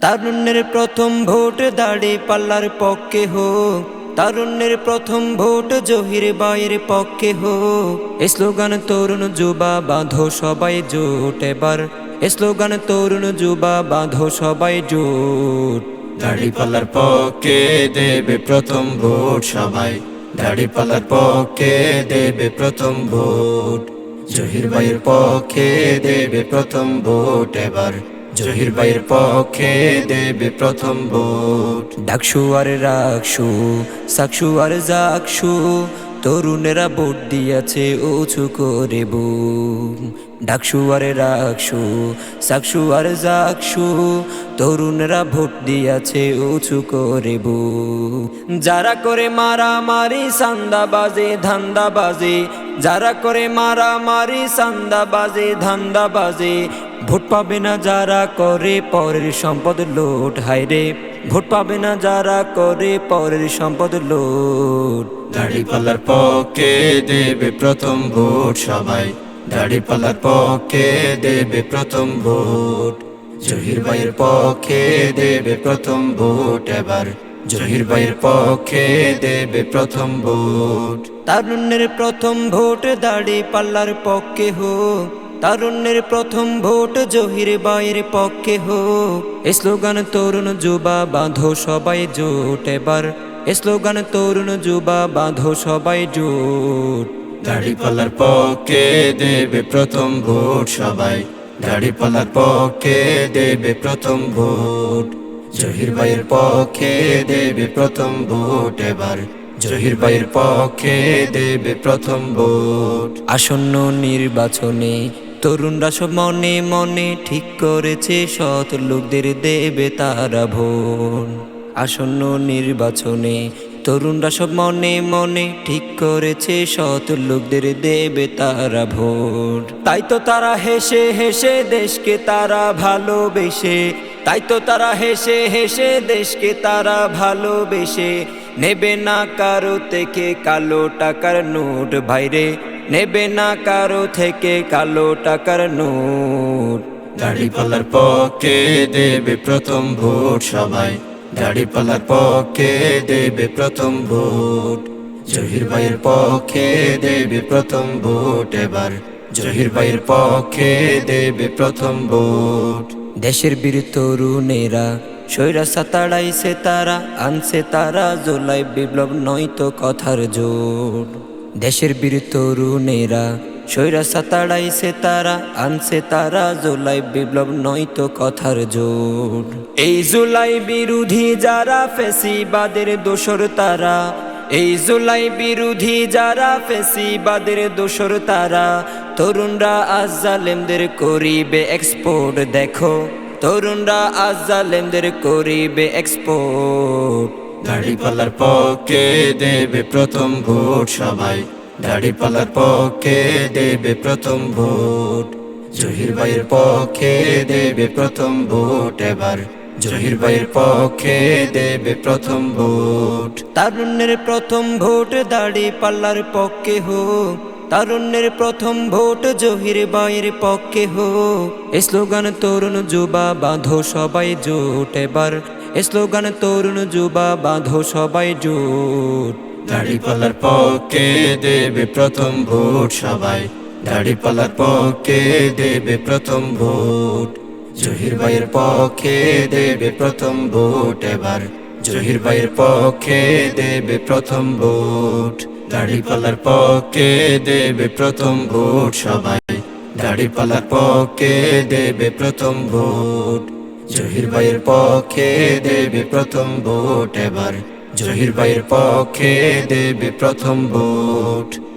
তারুণ্যের প্রথম ভোট দাড়ি পাল্লার পক্ষে হোক। তারুণ্যের প্রথম ভোট জহির বাইয়ের পক্ষে হোক। স্লোগান তরুণ যুবা, বাঁধো সবাই জোট এবার। স্লোগান তরুণ যুবা, বাঁধো সবাই জোট। দাড়ি পাল্লার পক্ষে দেবে প্রথম ভোট সবাই। দাড়ি পাল্লার পক্ষে দেবে প্রথম ভোট। জহির ভাইয়ের পক্ষে দেবে প্রথম ভোট এবার। জহির ভাইয়ের পক্ষে দেবে প্রথম ভোট। ডাকসু আর রাখসু সাকসু আর জাকসু, তরুণেরা ভোট দিয়েছে উঁচু করে বুক ডাকসু আর রাখসু সাকসু আর জাকসু, তরুণেরা ভোট দিয়েছে উঁচু করে বুক যারা করে মারামারি সান্দা বাজে ধান্দা বাজে যারা করে মারামারি সান্দা বাজে ধান্দা বাজে ভোট পাবে না যারা করে পরের সম্পদ লোট। হায়রে ভোট পাবে না যারা করে পরের সম্পদ লোট। দাড়ি পাল্লার পক্ষে দেবে প্রথম ভোট সবাই। দাড়ি পাল্লার পক্ষে দেবে প্রথম ভোট। জহির ভাইয়ের পক্ষে দেবে প্রথম ভোট এবার। জহির ভাইয়ের পক্ষে দেবে প্রথম ভোট। তারুণ্যের প্রথম ভোট দাড়ি পাল্লার পক্ষে হোক। তারুণ্যের প্রথম ভোট জহির বাইয়ের পক্ষে হোক। স্লোগান তরুণ যুবা বাঁধো সবাই জোট এবার। স্লোগান তরুণ যুবা বাঁধো সবাই জোট। দাড়ি পাল্লার পক্ষে দেবে প্রথম ভোট সবাই। দাড়ি পাল্লার পক্ষে দেবে প্রথম ভোট। জহির ভাইয়ের পক্ষে দেবে প্রথম ভোট এবার। জহির ভাইয়ের পক্ষে দেবে প্রথম ভোট। আসন্ন নির্বাচনে তরুণরা সব মনে মনে ঠিক করেছে, সৎ লোকদের দেবে তারা ভোট। আসন্ন নির্বাচনে তরুণরা সব মনে মনে ঠিক করেছে, সৎ লোকদের দেবে তারা ভোট। তাই তো তারা হেসে হেসে দেশকে তারা ভালোবেসে, তাই তো তারা হেসে হেসে দেশকে তারা ভালোবেসে, নেবে না কারও থেকে কালো টাকার নোট ভাইরে। নেবে না কারও থেকে কালো টাকার নোট। দাড়ি পাল্লার পক্ষে দেবে প্রথম ভোট সবাই। দাড়ি পাল্লার পক্ষে দেবে প্রথম ভোট। জহির ভাইয়ের পক্ষে দেবে প্রথম ভোট এবার। জহির ভাইয়ের পক্ষে দেবে প্রথম ভোট। দেশের বীর তরুণেরা সৈরা সাতাড়াইছে তারা আনছে তারা জোলাই বিপ্লব নয়তো কথার জোর দেশের বীর তরুণেরা সৈরা সাতাড়াইছে তারা, আনছে তারা, জুলাই বিপ্লব নয়তো কথার জোর এই জুলাই বিরোধী যারা ফেসিবাদের দোসর তারা, এই জুলাই বিরোধী যারা ফেসিবাদের দোসর তারা, তরুণরা আজ জালেমদের করিবে এক্সপোর্ট দেখো, তরুণরা আজ জালেমদের করিবে এক্সপোর্ট দাড়ি পাল্লার পক্ষে দেবে প্রথম ভোট সবাই। দাড়ি পাল্লার পক্ষে দেবে প্রথম ভোট। জহির ভাইয়ের পক্ষে দেবে প্রথম ভোট এবার। জহির ভাইয়ের পক্ষে দেবে প্রথম ভোট। তারুণ্যের প্রথম ভোট দাড়ি পাল্লার পক্ষে হোক। তারুণ্যের প্রথম ভোট জহির বাইয়ের পক্ষে হোক। স্লোগান তরুণ যুবা বাঁধো সবাই জোট এবার। স্লোগান তরুণ যুবা বাঁধো সবাই জোট। দাড়ি পাল্লার পক্ষে দেবে প্রথম ভোট সবাই। দাড়ি পাল্লার পক্ষে দেবে প্রথম ভোট। জহির ভাইয়ের পক্ষে দেবে প্রথম ভোট এবার। জহির ভাইয়ের পক্ষে দেবে প্রথম ভোট। দাড়ি পাল্লার পক্ষে দেবে প্রথম ভোট সবাই। দাড়ি পাল্লার পক্ষে দেবে প্রথম ভোট। জহির ভাইয়ের পক্ষে দেবে প্রথম ভোট এবার। জহির ভাইয়ের পক্ষে দেবে প্রথম ভোট।